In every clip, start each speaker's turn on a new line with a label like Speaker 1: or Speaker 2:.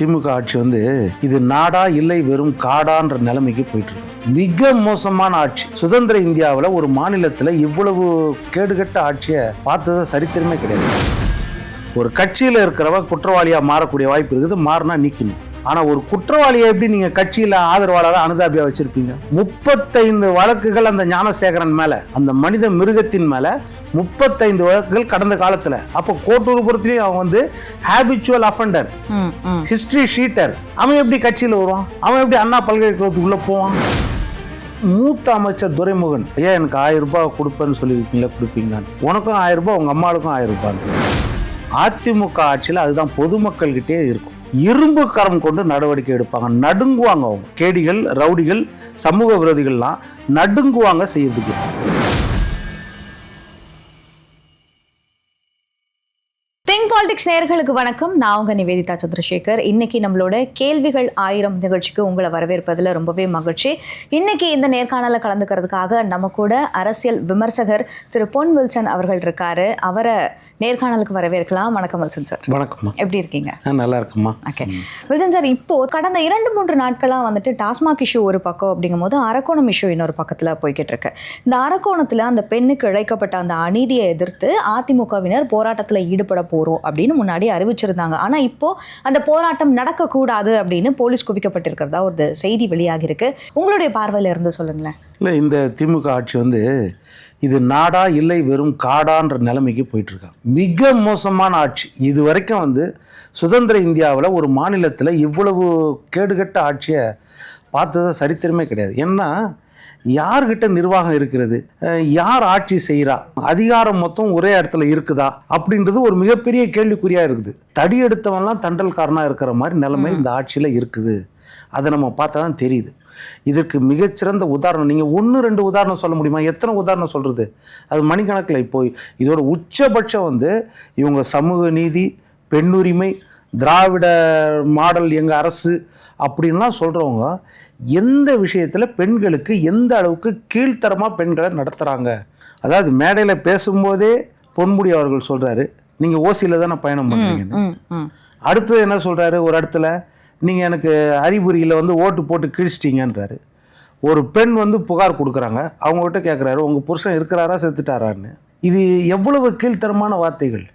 Speaker 1: திமுக ஆட்சி வந்து இது நாடா இல்லை வெறும் காடான்ற நிலைமைக்கு போயிட்டு இருக்கு மிக மோசமான ஆட்சி. சுதந்திர இந்தியாவில் ஒரு மாநிலத்தில் இவ்வளவு கேடுகட்ட ஆட்சியை பார்த்தது சரித்திரமே கிடையாது. ஒரு கட்சியில் இருக்கிறவ குற்றவாளியாக மாறக்கூடிய வாய்ப்பு இருக்குது மாறினா நீக்கணும். ஆனா ஒரு குற்றவாளியை எப்படி நீங்க கட்சியில ஆதரவாளராக அனுதாபியா வச்சிருப்பீங்க? முப்பத்தைந்து வழக்குகள் அந்த ஞானசேகரன் மேல அந்த மனித மிருகத்தின் மேல முப்பத்தைந்து வழக்குகள் கடந்த காலத்துல. அப்போ கோட்டூர்புரத்துலயும் அவன் வந்து ஹேபிச்சுவல் அஃபண்டர். ஹிஸ்டரி ஷீட்டர் அவன் எப்படி கட்சியில் வருவான்? அவன் எப்படி அண்ணா பல்கலைக்கழகத்துக்குள்ள போவான்? மூத்த அமைச்சர் துரைமுகன் ஏன் எனக்கு ஆயிரம் ரூபாய் கொடுப்பேன்னு சொல்லியிருக்கீங்களா? கொடுப்பீங்களான்னு. உனக்கும் ஆயிரம் ரூபாய் உங்க அம்மாளுக்கும் ஆயிரம் ரூபாய். அதிமுக ஆட்சியில் அதுதான் பொதுமக்கள்கிட்டே இருக்கும். இரும்பு கரம் கொண்டு நடவடிக்கை எடுப்பாங்க. நடுங்குவாங்க அவங்க. கேடிகள் ரவுடிகள் சமூக விரோதிகள்லாம் நடுங்குவாங்க செய்யறதுக்கு.
Speaker 2: பாலிடிக்ஸ் நேயர்களுக்கு வணக்கம். நான் உங்க நிவேதிதா சந்திரசேகர். இன்னைக்கு நம்மளோட கேள்விகள் ஆயிரம் நிகழ்ச்சிக்கு உங்களை வரவேற்பதில் ரொம்பவே மகிழ்ச்சி. இன்னைக்கு இந்த நேர்காணல கலந்துக்கிறதுக்காக நம்ம கூட அரசியல் விமர்சகர் திரு பொன் வில்சன் அவர்கள் இருக்காரு. அவரை நேர்காணலுக்கு வரவேற்கலாம். வணக்கம் வில்சன் சார்.
Speaker 1: வணக்கம்மா.
Speaker 2: எப்படி இருக்கீங்க?
Speaker 1: நல்லா இருக்குமா
Speaker 2: ஓகே. வில்சன் சார் இப்போ கடந்த இரண்டு மூன்று நாட்களா வந்துட்டு டாஸ்மாக் இஷ்யூ ஒரு பக்கம் அப்படிங்கும் போது அரக்கோணம் இஷ்யூ இன்னொரு பக்கத்துல போய்கிட்டு இருக்கு. இந்த அரக்கோணத்துல அந்த பெண்ணுக்கு இழைக்கப்பட்ட அந்த அநீதியை எதிர்த்து அதிமுகவினர் போராட்டத்துல ஈடுபட போறோம் அப்படின்னு முன்னாடி அறிவிச்சிருந்தாங்க. ஆனால் இப்போ அந்த போராட்டம் நடக்கக்கூடாது அப்படின்னு போலீஸ் குவிக்கப்பட்டிருக்கிறதா ஒரு செய்தி வெளியாகிருக்கு உங்களுடைய பார்வையில் இருந்து சொல்லுங்களேன்.
Speaker 1: இல்லை இந்த திமுக ஆட்சி வந்து இது நாடா இல்லை வெறும் காடான்ற நிலைமைக்கு போயிட்டுருக்காங்க மிக மோசமான ஆட்சி. இது வரைக்கும் வந்து சுதந்திர இந்தியாவில் ஒரு மாநிலத்தில் இவ்வளவு கேடுகட்ட ஆட்சியை பார்த்தது சரித்திரமே கிடையாது. ஏன்னா யார்கிட்ட நிர்வாகம் இருக்கிறது? யார் ஆட்சி செய்கிறா அதிகாரம் மொத்தம் ஒரே இடத்துல இருக்குதா? அப்படின்றது ஒரு மிகப்பெரிய கேள்விக்குறியா இருக்குது. தடி எடுத்தவன்லாம் தண்டல்காரனா இருக்கிற மாதிரி நிலைமை இந்த ஆட்சியில் இருக்குது. அதை நம்ம பார்த்தா தான் தெரியுது. இதற்கு மிகச்சிறந்த உதாரணம் நீங்கள் ஒன்று ரெண்டு உதாரணம் சொல்ல முடியுமா? எத்தனை உதாரணம் சொல்கிறது அது மணிக்கணக்கில் இப்போ இதோட உச்சபட்சம் வந்து இவங்க சமூக நீதி பெண்ணுரிமை திராவிட மாடல் எங்கள் அரசு அப்படின்லாம் சொல்கிறவங்க எந்த விஷயத்தில் பெண்களுக்கு எந்த அளவுக்கு கீழ்த்தரமாக பெண்களை நடத்துகிறாங்க அதாவது மேடையில் பேசும்போதே பொன்முடி அவர்கள் சொல்கிறாரு நீங்கள் ஓசியில் தானே பயணம்
Speaker 2: ம்.
Speaker 1: அடுத்தது என்ன சொல்கிறாரு ஒரு இடத்துல நீங்கள் எனக்கு அறிகுறியில் வந்து ஓட்டு போட்டு கிழிச்சிட்டீங்கன்றாரு. ஒரு பெண் வந்து புகார் கொடுக்குறாங்க. அவங்ககிட்ட கேட்குறாரு உங்கள் புருஷன் இருக்கிறாரா செத்துட்டாரான்னு. இது எவ்வளவு கீழ்த்தரமான வார்த்தைகள்?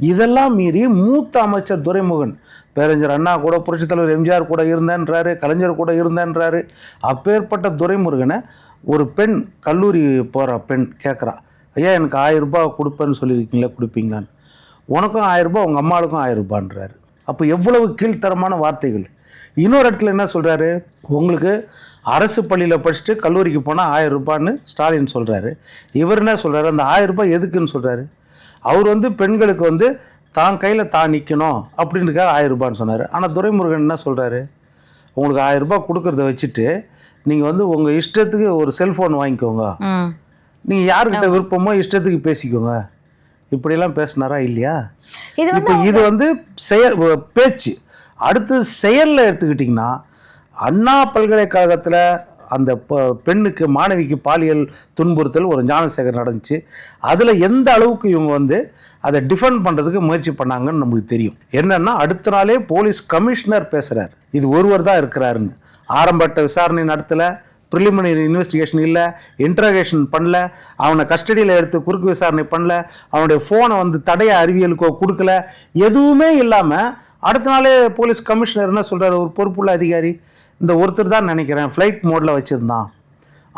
Speaker 1: இதெல்லாம் மீறி மூத்த அமைச்சர் துரைமுகன் பேரறிஞர் அண்ணா கூட புரட்சித் தலைவர் எம்ஜிஆர் கூட இருந்தேன்றாரு கலைஞர் கூட இருந்தேன்றாரு. அப்பேற்பட்ட துரைமுருகனை ஒரு பெண் கல்லூரி போகிற பெண் கேட்குறா ஐயா எனக்கு ஆயிரம் ரூபாய் கொடுப்பேன்னு சொல்லியிருக்கீங்களே கொடுப்பீங்களான்னு? உனக்கும் ஆயிரரூபா உங்கள் அம்மாளுக்கும் ஆயிரம் ரூபான்றாரு. அப்போ எவ்வளவு கீழ்த்தரமான வார்த்தைகள். இன்னொரு இடத்துல என்ன சொல்கிறாரு உங்களுக்கு அரசு பள்ளியில் படிச்சுட்டு கல்லூரிக்கு போனால் ஆயிரம் ரூபான்னு ஸ்டாலின் சொல்கிறாரு இவர் என்ன சொல்கிறாரு அந்த ஆயிரம் ரூபாய் எதுக்குன்னு சொல்கிறாரு அவர் வந்து பெண்களுக்கு வந்து தான் கையில் தான் நிற்கணும் அப்படின்றதுக்காக ஆயிரம் ரூபான்னு சொன்னார். ஆனால் துரைமுருகன் என்ன சொல்கிறாரு உங்களுக்கு ஆயிரம் ரூபாய் கொடுக்கறத வச்சுட்டு நீங்கள் வந்து உங்கள் இஷ்டத்துக்கு ஒரு செல்ஃபோன் வாங்கிக்கோங்க. நீங்கள் யாருக்கிட்ட விருப்பமோ இஷ்டத்துக்கு பேசிக்கோங்க. இப்படியெல்லாம் பேசினாரா இல்லையா? இப்போ இது வந்து செயல் பேச்சு. அடுத்து செயலில் எடுத்துக்கிட்டிங்கன்னா அண்ணா பல்கலைக்கழகத்தில் அந்த ப- பெண்ணுக்கு மாணவிக்கு பாலியல் துன்புறுத்தல் ஒரு ஞானசேகர் நடந்துச்சு. அதில் எந்த அளவுக்கு இவங்க வந்து அதை டிஃபெண்ட் பண்ணுறதுக்கு முயற்சி பண்ணாங்கன்னு நம்மளுக்கு தெரியும். என்னன்னா அடுத்த நாளே போலீஸ் கமிஷனர் பேசுகிறார் இது ஒருவர் தான் இருக்கிறாருன்னு. ஆரம்பட்ட விசாரணை நடத்தலை ப்ரிலிமினரி இன்வெஸ்டிகேஷன் இல்லை இன்ட்ரகேஷன் பண்ணல அவனை கஸ்டடியில் எடுத்து குறுக்கு விசாரணை பண்ணல அவனுடைய ஃபோனை வந்து தடைய அறிவியலுக்கோ கொடுக்கல எதுவுமே இல்லாமல் அடுத்த நாளே போலீஸ் கமிஷனர் என்ன சொல்கிறார் ஒரு பொறுப்புள்ள அதிகாரி இந்த ஒருத்தர் தான் நினைக்கிறேன். ஃப்ளைட் மோடில் வச்சுருந்தான்.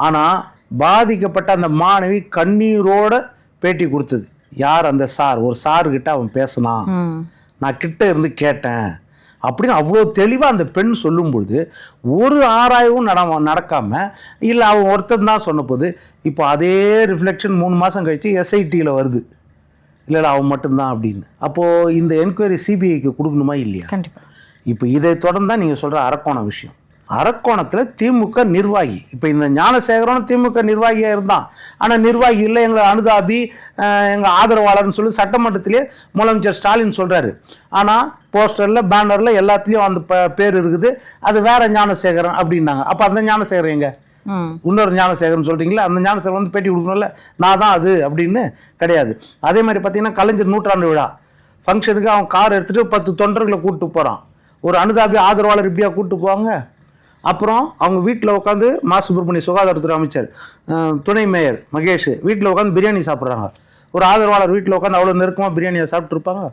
Speaker 1: ஆனால் பாதிக்கப்பட்ட அந்த மாணவி கண்ணீரோட பேட்டி கொடுத்தது. யார் அந்த சார்? ஒரு சார்கிட்ட அவன் பேசினான். நான் கிட்ட இருந்து கேட்டேன். அப்படின்னு அவ்வளோ தெளிவாக அந்த பெண் சொல்லும்பொழுது ஒரு ஆராயவும் நட நடக்காமல் இல்லை அவன் ஒருத்தன் தான் சொன்னபோது இப்போ அதே ரிஃப்ளெக்ஷன் மூணு மாதம் கழித்து எஸ்ஐடியில் வருது. இல்லை இல்லை அவன் மட்டும்தான் அப்படின்னு. அப்போது இந்த என்கொயரி சிபிஐக்கு கொடுக்கணுமா இல்லையா? இப்போ இதை தொடர்ந்து தான் நீங்கள் சொல்கிற அரக்கோணம் விஷயம். அரக்கோணத்தில் திமுக நிர்வாகி. இப்போ இந்த ஞானசேகரனும் திமுக நிர்வாகியாக இருந்தான். ஆனால் நிர்வாகி இல்லை எங்களை அனுதாபி எங்கள் ஆதரவாளர்னு சொல்லி சட்டமன்றத்திலே முதலமைச்சர் ஸ்டாலின் சொல்கிறாரு ஆனால் போஸ்டரில் பேனரில் எல்லாத்துலேயும் அந்த பேர் இருக்குது. அது வேற ஞானசேகரன் அப்படின்னாங்க. அப்போ அந்த ஞானசேகரன் எங்க? இன்னொரு ஞானசேகரன் சொல்கிறீங்களா அந்த ஞானசேகரன் வந்து பேட்டி கொடுக்கணும்ல? நான் தான் அது அப்படின்னு கிடையாது. அதே மாதிரி பார்த்தீங்கன்னா கலைஞர் நூற்றாண்டு விழா. ஃபங்க்ஷனுக்கு அவன் கார் எடுத்துகிட்டு பத்து தொண்டர்களை கூப்பிட்டு போகிறான் ஒரு அனுதாபி ஆதரவாளர் இப்படியா கூப்பிட்டு போவாங்க? அப்புறம் அவங்க வீட்டில் உட்காந்து மா சுப்பிரமணிய சுகாதாரத்துறை அமைச்சர் துணை மேயர் மகேஷ் வீட்டில் உட்காந்து பிரியாணி சாப்பிட்றாங்க. ஒரு ஆதரவாளர் வீட்டில் உட்காந்து அவ்வளோ நெருக்கமாக பிரியாணியை சாப்பிட்ருப்பாங்க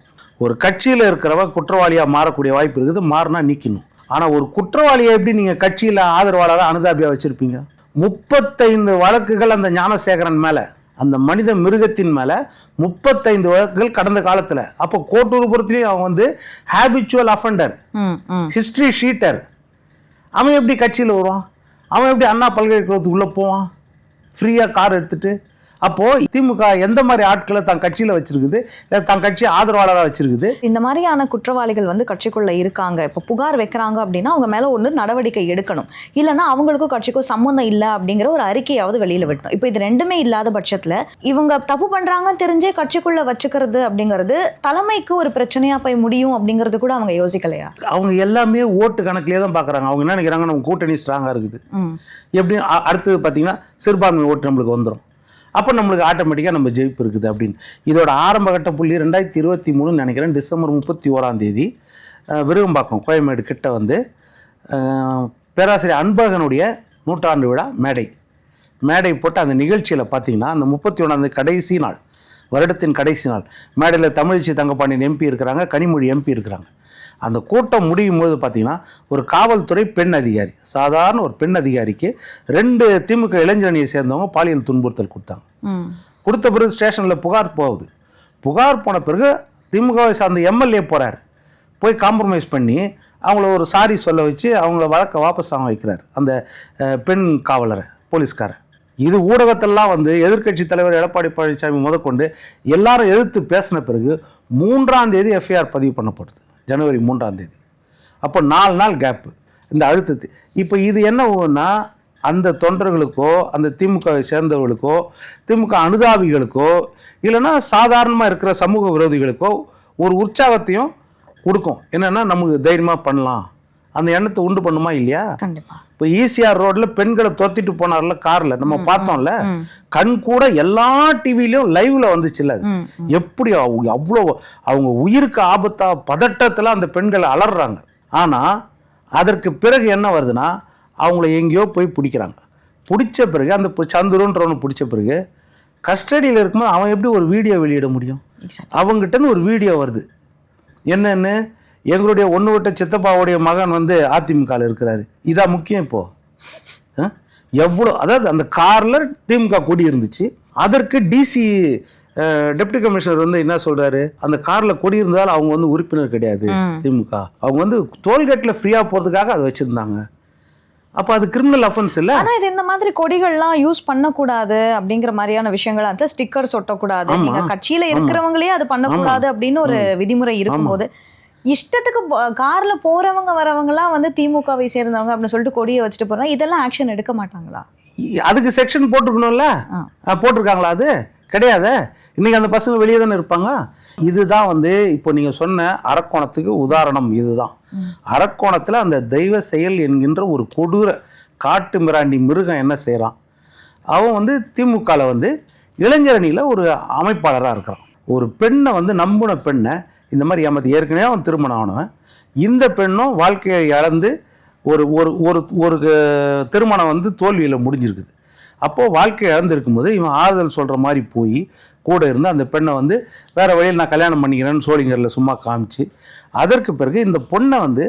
Speaker 1: ஒரு கட்சியில் இருக்கிறவ குற்றவாளியாக மாறக்கூடிய வாய்ப்பு இருக்குது. மாறினா நீக்கணும். ஆனால் ஒரு குற்றவாளியை எப்படி நீங்கள் கட்சியில் ஆதரவாளராக அனுதாபியாக வச்சுருப்பீங்க? முப்பத்தைந்து வழக்குகள் அந்த ஞானசேகரன் மேலே அந்த மனித மிருகத்தின் மேலே முப்பத்தைந்து வழக்குகள் கடந்த காலத்தில். அப்போ கோட்டூர்புரத்துலேயும் அவன் வந்து ஹேபிச்சுவல் அஃபண்டர் ஹிஸ்ட்ரி ஷீட்டர் அவன் எப்படி கட்சியில் வருவான்? அவன் எப்படி அண்ணா பல்கலைக்கழகத்துக்குள்ளே போவான்? ஃப்ரீயாக கார் எடுத்துகிட்டு அப்போது திமுக எந்த மாதிரி ஆட்களை தன் கட்சியில் வச்சிருக்குது? தன் கட்சி ஆதரவாளராக வச்சிருக்குது?
Speaker 2: இந்த மாதிரியான குற்றவாளிகள் வந்து கட்சிக்குள்ள இருக்காங்க. இப்போ புகார் வைக்கிறாங்க அப்படின்னா அவங்க மேல ஒன்று நடவடிக்கை எடுக்கணும். இல்லைன்னா அவங்களுக்கும் கட்சிக்கும் சம்மந்தம் இல்லை அப்படிங்கிற ஒரு அறிக்கையாவது வெளியில விடணும். இப்போ இது ரெண்டுமே இல்லாத பட்சத்துல இவங்க தப்பு பண்றாங்கன்னு தெரிஞ்சே கட்சிக்குள்ள வச்சுக்கிறது அப்படிங்கிறது தலைமைக்கு ஒரு பிரச்சனையா போய் முடியும் அப்படிங்கிறது கூட அவங்க யோசிக்கலையா?
Speaker 1: அவங்க எல்லாமே ஓட்டு கணக்கிலே தான் பார்க்குறாங்க அவங்க என்ன நினைக்கிறாங்க நம்ம கூட்டணி ஸ்ட்ராங்காக இருக்குது. எப்படி அ- அடுத்தது பார்த்தீங்கன்னா சிறுபான்மை ஓட்டு நம்மளுக்கு வந்துடும் அப்போ நம்மளுக்கு ஆட்டோமேட்டிக்காக நம்ம ஜெயிப்பு இருக்குது அப்படின்னு. இதோட ஆரம்ப கட்ட புள்ளி ரெண்டாயிரத்தி இருபத்தி மூணுன்னு நினைக்கிறேன். டிசம்பர் முப்பத்தி ஓராம் தேதி விருகம்பாக்கம் கோயம்பேடு கிட்ட வந்து பேராசிரியர் அன்பகனுடைய நூற்றாண்டு விழா மேடை. மேடை போட்டு அந்த நிகழ்ச்சியில் பார்த்தீங்கன்னா அந்த முப்பத்தி ஒன்றாந்தேதி கடைசி நாள் வருடத்தின் கடைசி நாள் மேடையில் தமிழிசை தங்கப்பாண்டியன் எம்பி இருக்கிறாங்க கனிமொழி எம்பி இருக்கிறாங்க. அந்த கூட்டம் முடியும் போது பார்த்தீங்கன்னா ஒரு காவல்துறை பெண் அதிகாரி சாதாரண ஒரு பெண் அதிகாரிக்கு ரெண்டு திமுக இளைஞரணியை சேர்ந்தவங்க பாலியல் துன்புறுத்தல் கொடுத்தாங்க. கொடுத்த பிறகு ஸ்டேஷனில் புகார் போகுது. புகார் போன பிறகு திமுகவை சார்ந்த எம்எல்ஏ போகிறார் போய் காம்ப்ரமைஸ் பண்ணி அவங்கள ஒரு சாரி சொல்ல வச்சு அவங்கள வழக்கை வாபஸ் ஆக வைக்கிறார். அந்த பெண் காவலரை போலீஸ்காரர். இது ஊடகத்தெல்லாம் வந்து எதிர்க்கட்சி தலைவர் எடப்பாடி பழனிசாமி முதற்கொண்டு எல்லாரும் எதிர்த்து பேசின பிறகு மூன்றாம் தேதி எஃப்ஐஆர் பதிவு பண்ணப்படுது. ஜனவரி மூன்றாம் தேதி. அப்போ நாலு நாள் கேப்பு இந்த அழுத்தத்து இப்போ இது என்ன ஒன்றா அந்த தொண்டர்களுக்கோ அந்த திமுகவை சேர்ந்தவர்களுக்கோ திமுக அனுதாபிகளுக்கோ இல்லைன்னா சாதாரணமாக இருக்கிற சமூக விரோதிகளுக்கோ ஒரு உற்சாகத்தையும் கொடுக்கும். என்னென்னா நமக்கு தைரியமாக பண்ணலாம். அந்த எண்ணத்தை உண்டு பண்ணுமா இல்லையா?
Speaker 2: கண்டிப்பாக
Speaker 1: இப்போ ஈசிஆர் ரோட்ல பெண்களை துரத்திட்டு போனார்ல கார்ல. நம்ம பார்த்தோம்ல கண் கூட எல்லா டிவிலையும் லைவ்ல வந்துச்சுல்ல அது. எப்படி அவங்க அவ்வளோ அவங்க உயிருக்கு ஆபத்தா பதட்டத்தில் அந்த பெண்கள் அலறாங்க ஆனால் அதற்கு பிறகு என்ன வருதுன்னா அவங்கள எங்கேயோ போய் பிடிக்கிறாங்க. பிடிச்ச பிறகு அந்த சந்துருன்றவனை பிடிச்ச பிறகு கஸ்டடியில் இருக்கும்போது அவன் எப்படி ஒரு வீடியோ வெளியிட முடியும். அவங்ககிட்ட ஒரு வீடியோ வருது. என்னன்னு எங்களுடைய ஒன்று விட்ட சித்தப்பாவுடைய மகன் வந்து அதிமுகவில் இருக்கிறாரு. இதா முக்கியம் இப்போ? எவ்வளோ அதாவது அந்த காரில் திமுக கொடி இருந்துச்சு. அதற்கு டிசி டெப்டி கமிஷனர் வந்து என்ன சொல்றாரு? அந்த கார்ல கொடி இருந்தாலும் அவங்க வந்து உறுப்பினர் கிடையாது திமுக. அவங்க வந்து டோல்கேட்ல ஃப்ரீயா போறதுக்காக அதை வச்சிருந்தாங்க. அப்போ அது கிரிமினல் அஃபென்ஸ் இல்ல?
Speaker 2: ஆனா இது இந்த மாதிரி கொடிகள்லாம் யூஸ் பண்ணக்கூடாது அப்படிங்கிற மாதிரியான விஷயங்கள் அந்த ஸ்டிக்கர்ஸ் ஒட்டக்கூடாது.
Speaker 1: ஆமா.
Speaker 2: நீங்க கட்சியில இருக்கிறவங்களே அது பண்ணக்கூடாது அப்படின்னு ஒரு விதிமுறை இருக்கும்போது இஷ்டத்துக்கு கார்ல போறவங்க வரவங்க எல்லாம் வந்து திமுகவை சேர்ந்தவங்க அப்படின்னு சொல்லிட்டு கொடியை வச்சுட்டு போறாங்க இதெல்லாம் ஆக்ஷன் எடுக்க மாட்டாங்களா?
Speaker 1: அதுக்கு செக்ஷன் போட்டிருக்கணும்ல? போட்டிருக்காங்களா அது? கிடையாதே? இன்னைக்கு அந்த பசங்க வெளியே தானே இருப்பாங்க? இதுதான் வந்து இப்போ நீங்கள் சொன்ன அரக்கோணத்துக்கு உதாரணம் இதுதான். அரக்கோணத்தில் அந்த தெய்வ செயல் என்கின்ற ஒரு கொடூர காட்டு மிராண்டி மிருகம் என்ன செய்கிறான் அவன் வந்து திமுகவில் வந்து இளைஞரணியில் ஒரு அமைப்பாளராக இருக்கிறான். ஒரு பெண்ணை வந்து நம்பின பெண்ணை இந்த மாதிரி எமது ஏற்கனவே அவன் திருமணம் ஆனவன். இந்த பெண்ணும் வாழ்க்கையை இழந்து ஒரு ஒரு ஒரு ஒரு க- திருமணம் வந்து தோல்வியில் முடிஞ்சிருக்குது. அப்போது வாழ்க்கை இழந்திருக்கும் போது இவன் ஆறுதல் சொல்கிற மாதிரி போய் கூட இருந்து அந்த பெண்ணை வந்து வேறு வழியில் நான் கல்யாணம் பண்ணிக்கிறேன்னு சோழிங்கரில் சும்மா காமிச்சு அதற்கு பிறகு இந்த பொண்ணை வந்து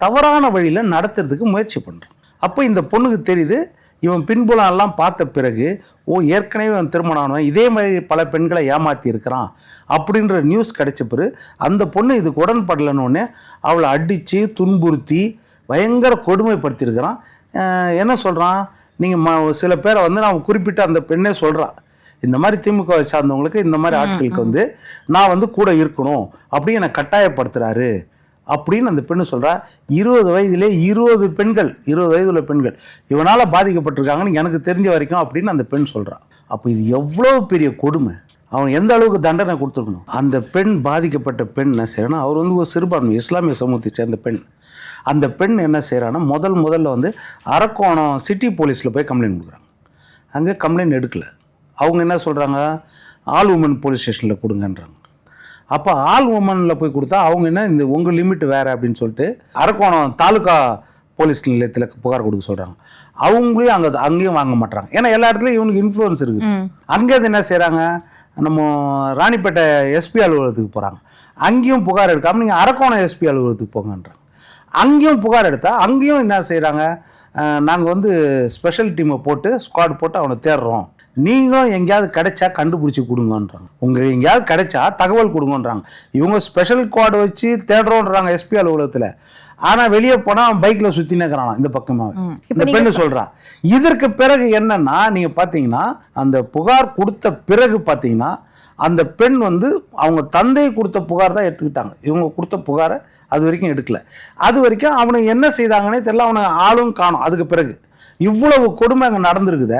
Speaker 1: தவறான வழியில் நடத்துறதுக்கு முயற்சி பண்ணுறான் அப்போ இந்த பொண்ணுக்கு தெரியுது இவன் பின்புலம் எல்லாம் பார்த்த பிறகு ஓ ஏற்கனவே அவன் திருமணம் ஆனவன் இதே மாதிரி பல பெண்களை ஏமாத்தி இருக்கிறான் அப்படின்ற நியூஸ் கிடைச்ச பிறகு அந்த பொண்ணு இதுக்கு உடன்படலைன்னு அவளை அடித்து துன்புறுத்தி பயங்கர கொடுமைப்படுத்தியிருக்கிறான். என்ன சொல்கிறான் நீங்கள் ம சில பேரை வந்து நான் குறிப்பிட்ட அந்த பெண்ணே சொல்கிறா இந்த மாதிரி திமுக சார்ந்தவங்களுக்கு இந்த மாதிரி ஆட்களுக்கு வந்து நான் வந்து கூட இருக்கணும் அப்படி என்னை கட்டாயப்படுத்துறாரு. அப்படின்னு அந்த பெண்ணு சொல்கிறா இருபது வயதிலே இருபது பெண்கள் இருபது வயதுள்ள பெண்கள் இவனால் பாதிக்கப்பட்டிருக்காங்கன்னு எனக்கு தெரிஞ்ச வரைக்கும் அப்படின்னு அந்த பெண் சொல்கிறான் அப்போ இது எவ்வளோ பெரிய கொடுமை. அவன் எந்த அளவுக்கு தண்டனை கொடுத்துருக்கணும்? அந்த பெண் பாதிக்கப்பட்ட பெண் என்ன செய்யணும் அவர் வந்து ஒரு சிறுபான்மை இஸ்லாமிய சமூகத்தை சேர்ந்த பெண். அந்த பெண் என்ன செய்கிறான்னா முதல் முதல்ல வந்து அரக்கோணம் சிட்டி போலீஸில் போய் கம்ப்ளைண்ட் கொடுக்குறாங்க. அங்கே கம்ப்ளைண்ட் எடுக்கலை. அவங்க என்ன சொல்கிறாங்க ஆல் உமன் போலீஸ் ஸ்டேஷனில் கொடுங்கன்றாங்க. அப்போ ஆல் உமனில் போய் கொடுத்தா அவங்க என்ன இந்த உங்கள் லிமிட் வேறு அப்படின்னு சொல்லிட்டு அரக்கோணம் தாலுகா போலீஸ் நிலையத்தில் புகார் கொடுக்க சொல்கிறாங்க அவங்களையும் அங்கே அங்கேயும் வாங்க மாட்டாங்க ஏன்னா எல்லா இடத்துலையும் இவனுக்கு இன்ஃப்ளூயன்ஸ் இருக்குது. அங்கே என்ன செய்கிறாங்க நம்ம ராணிப்பேட்டை எஸ்பி அலுவலகத்துக்கு போகிறாங்க அங்கேயும் புகார் எடுக்காமல் நீங்கள் அரக்கோணம் எஸ்பி அலுவலகத்துக்கு போங்கன்றாங்க. அங்கேயும் புகார் எடுத்தால் அங்கேயும் என்ன செய்கிறாங்க நாங்கள் வந்து ஸ்பெஷல் டீமை போட்டு ஸ்குவாட் போட்டு அவனை தேடுறோம். நீங்களும் எங்கேயாவது கிடைச்சா கண்டுபிடிச்சி கொடுங்கன்றாங்க. உங்கள் எங்கேயாவது கிடைச்சா தகவல் கொடுங்கன்றாங்க. இவங்க ஸ்பெஷல் குவாட் வச்சு தேடுறோன்றாங்க எஸ்பி அலுவலகத்தில். ஆனால் வெளியே போனால் அவன் பைக்கில் சுற்றினே இருக்கிறான் இந்த பக்கமாக இந்த பெண்ணு சொல்றா. இதற்கு பிறகு என்னன்னா நீங்க பாத்தீங்கன்னா அந்த புகார் கொடுத்த பிறகு பாத்தீங்கன்னா அந்த பெண் வந்து அவங்க தந்தை கொடுத்த புகார் தான் எடுத்துக்கிட்டாங்க. இவங்க கொடுத்த புகாரை அது வரைக்கும் எடுக்கல. அது வரைக்கும் அவனுக்கு என்ன செய்தாங்கன்னே தெரியல அவனை ஆளும் காணும். அதுக்கு பிறகு இவ்வளவு கொடுமை அங்கே நடந்திருக்குத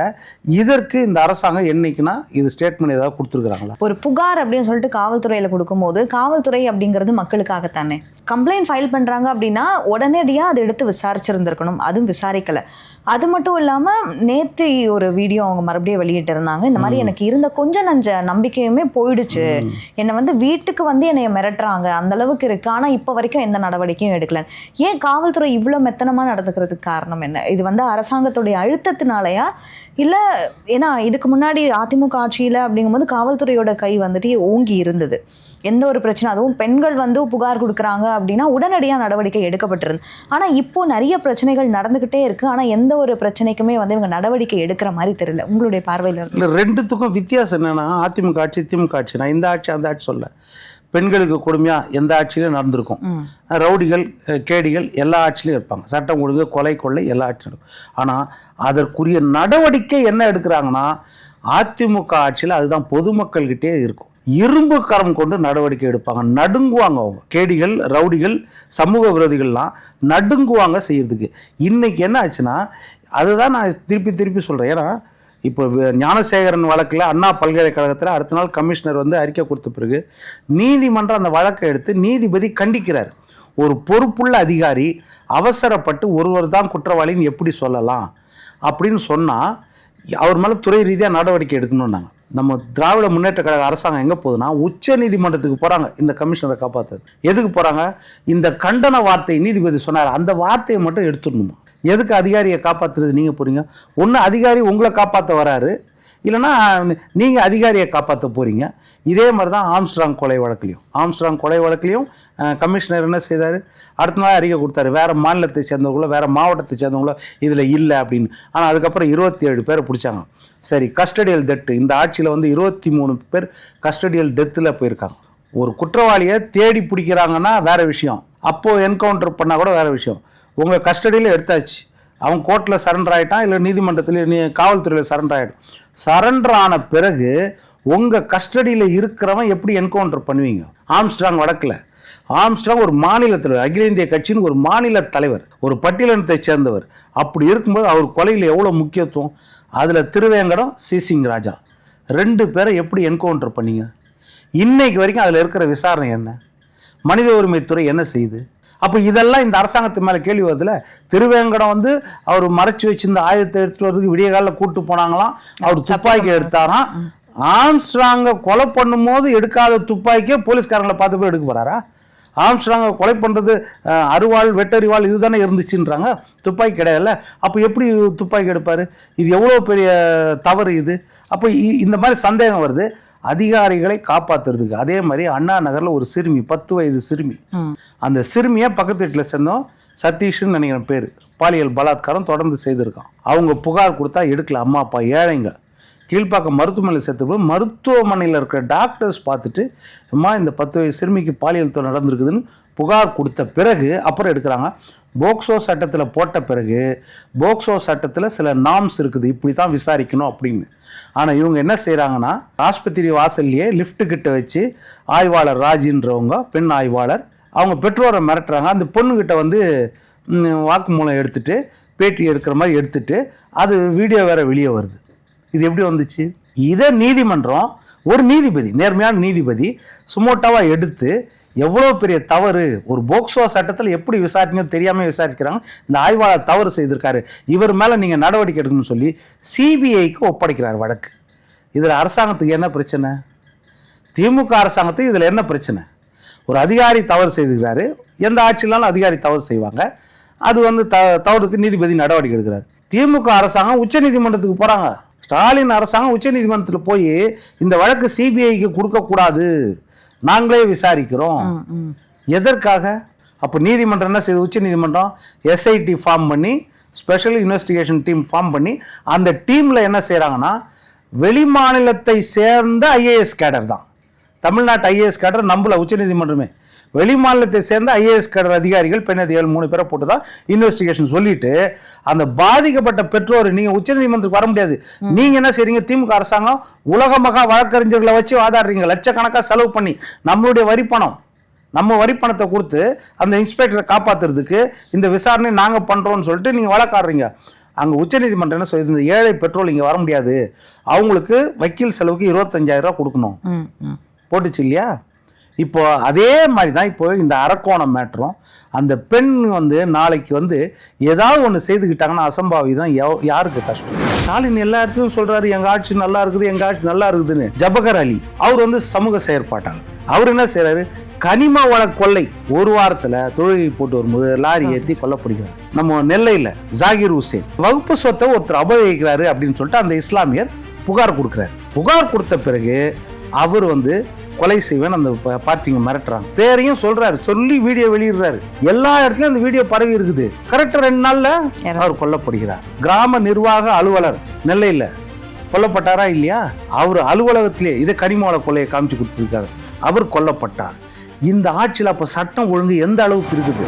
Speaker 1: இதற்கு இந்த அரசாங்கம் என்னைக்குன்னா இது ஸ்டேட்மெண்ட் ஏதாவது கொடுத்துருக்குறாங்களா?
Speaker 2: ஒரு புகார் அப்படின்னு சொல்லிட்டு காவல்துறையில் கொடுக்கும்போது காவல்துறை அப்படிங்கிறது மக்களுக்காகத்தானே. கம்ப்ளைண்ட் ஃபைல் பண்ணுறாங்க அப்படின்னா உடனடியாக அதை எடுத்து விசாரிச்சிருந்துருக்கணும். அதுவும் விசாரிக்கலை. அது மட்டும் இல்லாம நேத்து ஒரு வீடியோ அவங்க மறுபடியும் வெளியிட்டு இருந்தாங்க. இந்த மாதிரி எனக்கு இருந்த கொஞ்ச நஞ்ச நம்பிக்கையுமே போயிடுச்சு. என்னை வந்து வீட்டுக்கு வந்து என்னைய மிரட்டுறாங்க. அந்த அளவுக்கு இருக்கு. ஆனா இப்போ வரைக்கும் எந்த நடவடிக்கையும் எடுக்கல. ஏன் காவல்துறை இவ்வளோ மெத்தனமா நடந்துக்கிறதுக்கு காரணம் என்ன? இது வந்து அரசாங்கத்துடைய அழுத்தத்தினாலயா? இல்லை ஏன்னா இதுக்கு முன்னாடி அதிமுக ஆட்சியில் அப்படிங்கும்போது காவல்துறையோட கை வந்துட்டு ஓங்கி இருந்தது. எந்த ஒரு பிரச்சனை அதுவும் பெண்கள் வந்து புகார் கொடுக்குறாங்க அப்படின்னா உடனடியாக நடவடிக்கை எடுக்கப்பட்டிருந்து ஆனால் இப்போது நிறைய பிரச்சனைகள் நடந்துக்கிட்டே இருக்குது ஆனால் எந்த ஒரு பிரச்சனைக்குமே வந்து இவங்க நடவடிக்கை எடுக்கிற மாதிரி தெரியல. உங்களுடைய பார்வையில்
Speaker 1: இல்லை ரெண்டுத்துக்கும் வித்தியாசம் என்னன்னா அதிமுக ஆட்சி திமுக ஆட்சி நான் இந்த ஆட்சி அந்த ஆட்சி சொல்ல. பெண்களுக்கு கொடுமையாக எந்த ஆட்சியிலும் நடந்திருக்கும். ரவுடிகள் கேடிகள் எல்லா ஆட்சியிலும் இருப்பாங்க. சட்டம் ஒழுங்கு கொலை கொள்ளை எல்லா ஆட்சியும் இருக்கும். ஆனால் அதற்குரிய நடவடிக்கை என்ன எடுக்கிறாங்கன்னா அதிமுக ஆட்சியில் அதுதான் பொதுமக்கள்கிட்டே இருக்கும். இரும்பு கரம் கொண்டு நடவடிக்கை எடுப்பாங்க. நடுங்குவாங்க அவங்க. கேடிகள் ரவுடிகள் சமூக விரோதிகள்லாம் நடுங்குவாங்க செய்யறதுக்கு. இன்னைக்கு என்ன ஆச்சுன்னா அதுதான் நான் திருப்பி திருப்பி சொல்கிறேன் ஏன்னா இப்போ ஞானசேகரன் வழக்கில் அண்ணா பல்கலைக்கழகத்தில் அடுத்த நாள் கமிஷனர் வந்து அறிக்கை கொடுத்த பிறகு நீதிமன்றம் அந்த வழக்கை எடுத்து நீதிபதி கண்டிக்கிறார். ஒரு பொறுப்புள்ள அதிகாரி அவசரப்பட்டு ஒருவர் தான் குற்றவாளின்னு எப்படி சொல்லலாம்? அப்படின்னு சொன்னால் அவர் மேலே துறை ரீதியாக நடவடிக்கை எடுக்கணும்னாங்க. நம்ம திராவிட முன்னேற்ற கழக அரசாங்கம் எங்கே போகுதுன்னா உச்ச நீதிமன்றத்துக்கு போகிறாங்க இந்த கமிஷனரை காப்பாற்றுறது எதுக்கு போகிறாங்க இந்த கண்டன வார்த்தை நீதிபதி சொன்னார். அந்த வார்த்தையை மட்டும் எடுத்துடணுமா? எதுக்கு அதிகாரியை காப்பாற்றுறது நீங்கள் போகிறீங்க ஒன்று அதிகாரி உங்களை காப்பாற்ற வராரு. இல்லைன்னா நீங்கள் அதிகாரியை காப்பாற்ற போகிறீங்க இதே மாதிரி தான் ஆம்ஸ்ட்ராங் கொலை வழக்குலையும். ஆம்ஸ்ட்ராங் கொலை வழக்குலையும் கமிஷனர் என்ன செய்தார்? அடுத்த நாள் அறிக்கை கொடுத்தாரு. வேறு மாநிலத்தை சேர்ந்தவங்களோ வேறு மாவட்டத்தை சேர்ந்தவங்களோ இதில் இல்லை அப்படின்னு. ஆனால் அதுக்கப்புறம் இருபத்தி ஏழு பேரை பிடிச்சாங்க. சரி கஸ்டடியல் டெத்து இந்த ஆட்சியில் வந்து இருபத்தி மூணு பேர் கஸ்டடியல் டெத்தில் போயிருக்காங்க. ஒரு குற்றவாளியை தேடி பிடிக்கிறாங்கன்னா வேறு விஷயம். அப்போது என்கவுண்டர் பண்ணால் கூட வேற விஷயம். உங்கள் கஸ்டடியில் எடுத்தாச்சு. அவன் கோர்ட்டில் சரண்டர் ஆகிட்டான் இல்லை நீதிமன்றத்தில் நீ காவல்துறையில் சரண்டர் ஆகிடும் சரண்டர் ஆன பிறகு உங்கள் கஸ்டடியில் இருக்கிறவன் எப்படி என்கவுண்டர் பண்ணுவீங்க? ஆம்ஸ்ட்ராங் வழக்கில் ஆம்ஸ்ட்ராங் ஒரு மாநில தலைவர் அகில இந்திய கட்சியின் ஒரு மாநில தலைவர் ஒரு பட்டியலினத்தை சேர்ந்தவர். அப்படி இருக்கும்போது அவர் கொலையில் எவ்வளோ முக்கியத்துவம்? அதில் திருவேங்கடம் சிசிங் ராஜா. ரெண்டு பேரை எப்படி என்கவுண்டர் பண்ணீங்க? இன்னைக்கு வரைக்கும் அதில் இருக்கிற விசாரணை என்ன? மனித உரிமைத்துறை என்ன செய்யுது? அப்போ இதெல்லாம் இந்த அரசாங்கத்து மேலே கேள்வி வருதுல? திருவேங்கடம் வந்து அவர் மறைச்சு வச்சிருந்த ஆயுதத்தை எடுத்துட்டு வரதுக்கு விடிய காலில் கூட்டு போனாங்களாம். அவர் துப்பாக்கி எடுத்தாராம். ஆம்ஸ்ட்ராங்கை கொலை பண்ணும்போது எடுக்காத துப்பாக்கியை போலீஸ்காரங்களை பார்த்து போய் எடுக்க போறாரா? ஆம்ஸ்ட்ராங்கை கொலை பண்ணுறது அருவாள் வெட்டறிவாள் இதுதானே இருந்துச்சுன்றாங்க. துப்பாக்கி கிடையாதுல்ல? அப்போ எப்படி துப்பாக்கி எடுப்பார்? இது எவ்வளோ பெரிய தவறு இது? அப்போ இந்த மாதிரி சந்தேகம் வருது. அதிகாரிகளை காப்பாத்துறதுக்கு. அதே மாதிரி அண்ணா நகரில் ஒரு சிறுமி பத்து வயது சிறுமி. அந்த சிறுமியை பக்கத்து வீட்டில் சேர்ந்தோம் சதீஷ்னு நினைக்கிறேன் பேர். பாலியல் பலாத்காரம் தொடர்ந்து செய்திருக்கான். அவங்க புகார் கொடுத்தா எடுக்கல. அம்மா அப்பா ஏழைங்க. கீழ்ப்பாக்கம் மருத்துவமனையில் சேர்த்தபோது மருத்துவமனையில் இருக்கிற டாக்டர்ஸ் பார்த்துட்டு அம்மா இந்த பத்து வயசு சிறுமிக்கு பாலியல் தொழில் நடந்திருக்குதுன்னு புகார் கொடுத்த பிறகு அப்புறம் எடுக்கிறாங்க. போக்சோ சட்டத்தில் போட்ட பிறகு போக்சோ சட்டத்தில் சில நாம்ஸ் இருக்குது இப்படி தான் விசாரிக்கணும் அப்படின்னு. ஆனால் இவங்க என்ன செய்கிறாங்கன்னா ஆஸ்பத்திரி வாசல்லையே லிஃப்ட்டு கிட்ட வச்சு ஆய்வாளர் ராஜின்றவங்க பெண் ஆய்வாளர் அவங்க பெற்றோரை மிரட்டுறாங்க. அந்த பொண்ணுக்கிட்ட வந்து வாக்குமூலம் எடுத்துகிட்டு பேட்டி எடுக்கிற மாதிரி எடுத்துகிட்டு அது வீடியோ வேறு வெளியே வருது. இது எப்படி வந்துச்சு? இதை நீதிமன்றம் ஒரு நீதிபதி நேர்மையான நீதிபதி சுமோட்டாவாக எடுத்து எவ்வளோ பெரிய தவறு ஒரு போக்சோ சட்டத்தில் எப்படி விசாரிக்கணும் தெரியாமல் விசாரிக்கிறாங்க. இந்த ஆய்வாளர் தவறு செய்திருக்காரு. இவர் மேலே நீங்கள் நடவடிக்கை எடுக்கணும்னு சொல்லி சிபிஐக்கு ஒப்படைக்கிறார் வழக்கு. இதில் அரசாங்கத்துக்கு என்ன பிரச்சனை? திமுக அரசாங்கத்துக்கு இதில் என்ன பிரச்சனை? ஒரு அதிகாரி தவறு செய்திருக்கிறாரு. எந்த ஆட்சியிலாலும் அதிகாரி தவறு செய்வாங்க. அது வந்து த தவறுக்கு நீதிபதி நடவடிக்கை எடுக்கிறார். திமுக அரசாங்கம் உச்சநீதிமன்றத்துக்கு போகிறாங்க ஸ்டாலின் அரசாங்கம் உச்சநீதிமன்றத்தில் போய் இந்த வழக்கு சிபிஐக்கு கொடுக்கக்கூடாது நாங்களே விசாரிக்கிறோம். எதற்காக? அப்போ நீதிமன்றம் என்ன செய்யுது உச்ச நீதிமன்றம் எஸ்ஐடி ஃபார்ம் பண்ணி ஸ்பெஷல் இன்வெஸ்டிகேஷன் டீம் ஃபார்ம் பண்ணி அந்த டீமில் என்ன செய்கிறாங்கன்னா வெளி மாநிலத்தை சேர்ந்த ஐஏஎஸ் கேடர் தான். தமிழ்நாட்டு ஐஏஎஸ் கேடர் நம்பல உச்சநீதிமன்றமே வெளி மாநிலத்தை சேர்ந்த ஐஏஎஸ் கேடர் அதிகாரிகள் பெண் அதிகாரிகள் மூணு பேரை போட்டு தான் இன்வெஸ்டிகேஷன் சொல்லிட்டு அந்த பாதிக்கப்பட்ட பெற்றோர் நீங்க உச்சநீதிமன்றத்துக்கு வர முடியாது. நீங்க என்ன செய்றீங்க? திமுக அரசாங்கம் உலக மகா வழக்கறிஞர்களை வச்சு வாதாடுறீங்க. லட்சக்கணக்காக செலவு பண்ணி நம்மளுடைய வரி பணம் நம்ம வரி பணத்தை கொடுத்து அந்த இன்ஸ்பெக்டரை காப்பாத்துறதுக்கு இந்த விசாரணை நாங்க பண்றோம்னு சொல்லிட்டு நீங்க வழக்காடுறீங்க. அங்க உச்சநீதிமன்றம் என்ன சொல்லுது? இந்த ஏழை பெட்ரோல் இங்க வர முடியாது. அவங்களுக்கு வக்கீல் செலவுக்கு இருபத்தஞ்சாயிரம் ரூபாய் கொடுக்கணும். போட்டுச்சு இல்லையா? இப்போ அதே மாதிரி தான் இப்போ இந்த அரக்கோணம் மேட்டரும் அந்த பெண் வந்து நாளைக்கு வந்து ஏதாவது ஒன்று செய்துக்கிட்டாங்கன்னா அசம்பாவிதம் யாருக்கு கஷ்டம்? ஸ்டாலின் எல்லா இடத்துலையும் சொல்றாரு எங்க ஆட்சி நல்லா இருக்குது எங்க ஆட்சி நல்லா இருக்குதுன்னு. ஜபகர் அலி அவர் வந்து சமூக செயற்பாட்டாளர். அவர் என்ன செய்கிறாரு கனிம வள கொள்ளை ஒரு வாரத்துல தொழுகை போட்டு வரும்போது லாரி ஏற்றி கொல்லப்படுகிறார். நம்ம நெல்லையில ஜாகிர் ஹுசேன் வகுப்பு சொத்தை ஒருத்தர் அபகரிக்கிறாரு அப்படின்னு சொல்லிட்டு அந்த இஸ்லாமியர் புகார் கொடுக்குறாரு. புகார் கொடுத்த பிறகு அவர் வந்து கொலை செய்வேன் அந்த பார்ட்டிங்க மிரட்டுறாங்க. பேரையும் சொல்றாரு சொல்லி வீடியோ வெளியிடுறாரு. எல்லா இடத்துலயும் அந்த வீடியோ பரவி இருக்குது. கரெக்டா ரெண்டு நாள்ல அவர் கொல்லப்படுகிறார். கிராம நிர்வாக அலுவலர் நெல்லையில. கொல்லப்பட்டாரா இல்லையா? அவர் அலுவலகத்திலே இதை கனிமவள கொலையை காமிச்சு கொடுத்ததுக்காக அவர் கொல்லப்பட்டார். இந்த ஆட்சியில் அப்போ சட்டம் ஒழுங்கு எந்த அளவுக்கு இருக்குது?